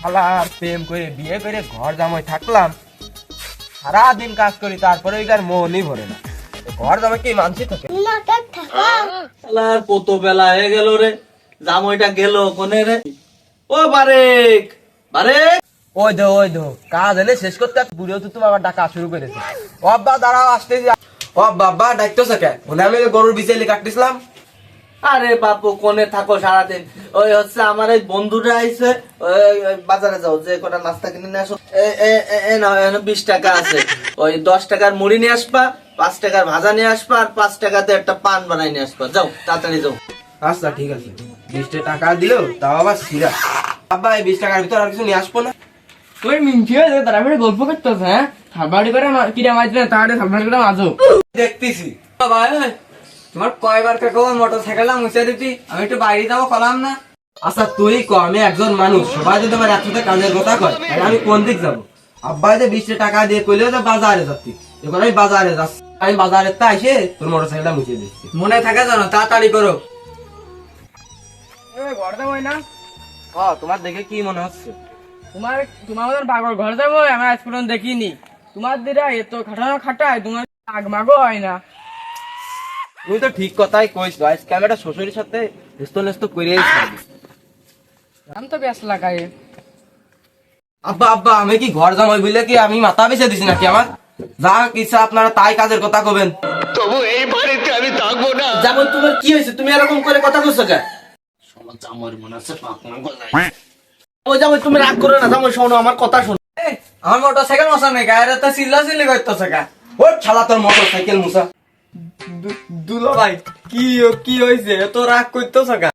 শালা প্রেম করে বিয়ে করে ঘর জামাই থাকলাম। সারাদিন কাজ করি তারপরে ওইকার মনই ভরে না। ঘর জামাই কি মানসি থাকে? শালার কত বেলা হয়ে গেল রে? জামাইটা গেল কোনে রে? ও বারেক বারেক। ওই দো ওই দো কাজ এনে শেষ করতে বুড়িও তো তোমার আবার ডাকা শুরু করেছে। ও আব্বা দাঁড়াও আসতেছি ও বাবা ডাকতো থাকে ওনে আমি গরুর বিছাইলে কাটতেছিলাম। আরে বাপু কোনে থাকো সারাদিন? ওই হচ্ছে আমার এই বন্ধুরা আইছে বাজারে যাও যে কটা নাস্তা কিনে নিয়ে আসো। এ- এখানে বিশ টাকা আছে। ওই দশ টাকার মুড়ি নিয়ে আসবা পাঁচ টাকার ভাজা নিয়ে আসবা আর পাঁচ টাকাতে একটা পান বানাই নিয়ে আসবা। যাও তাড়াতাড়ি যাও। আচ্ছা ঠিক আছে। বিশটা টাকা দিলো তাও আবার সিরা। আব্বা এই বিশ টাকার ভিতর আর কিছু নিয়ে আসব না। তুই মিনছি যাবে তারপরে গল্প করতেছ হ্যাঁ? সাবাড়ি করে মা- কিরা মাছ না তাহলে সাবধান করে মাঝো দেখতেছি। ভাই তোমার কয়বার কাকু মোটর সাইকেলটা মুছে দিতি আমি একটু বাইরে যাব কলাম না। আচ্ছা তুই ক আমি একজন মানুষ সবাই যদি আমার একসাথে কাজের কথা কয় তাহলে আমি কোন দিক যাব? আব্বা যে বিশটা টাকা দিয়ে কইলে যে বাজারে যাচ্ছি এখন আমি বাজারে যাচ্ছি। আমি বাজারে তা এসে তোর মোটর সাইকেলটা মুছে দিচ্ছি। মনে থাকে জানো তাড়াতাড়ি করো। ঘর যাব না? ও তোমার দেখে কি মনে হচ্ছে? তোমার তোমার মতন পাগল ঘর যাব আমি আজ পর্যন্ত দেখিনি। তোমার দিরা এত খাটানো খাটায় তোমার আগমাগো হয় না। তুই তো ঠিক কথাই কইস আজকে আমি একটা শ্বশুরের সাথে হেস্ত নেস্ত করে আমি তো ব্যস্ত লাগাই। আব্বা আব্বা আমি কি ঘর জামাই বলে কি আমি মাথা বেছে দিছি নাকি আমার? যা ইচ্ছা আপনারা তাই কাজের কথা কবেন। যেমন তোমার কি হয়েছে? তুমি এরকম করে কথা বলছো কে ওই জামাই তুমি রাগ করো না জামাই শোনো আমার কথা শোনো। আমার মোটর সাইকেল মশা নেই গায়ের তো চিল্লা চিল্লি করতেছে গা। ও ছালা তোর মোটর সাইকেল মুসা দুলো ভাই কি কি হয়েছে এত রাগ করতেছে গা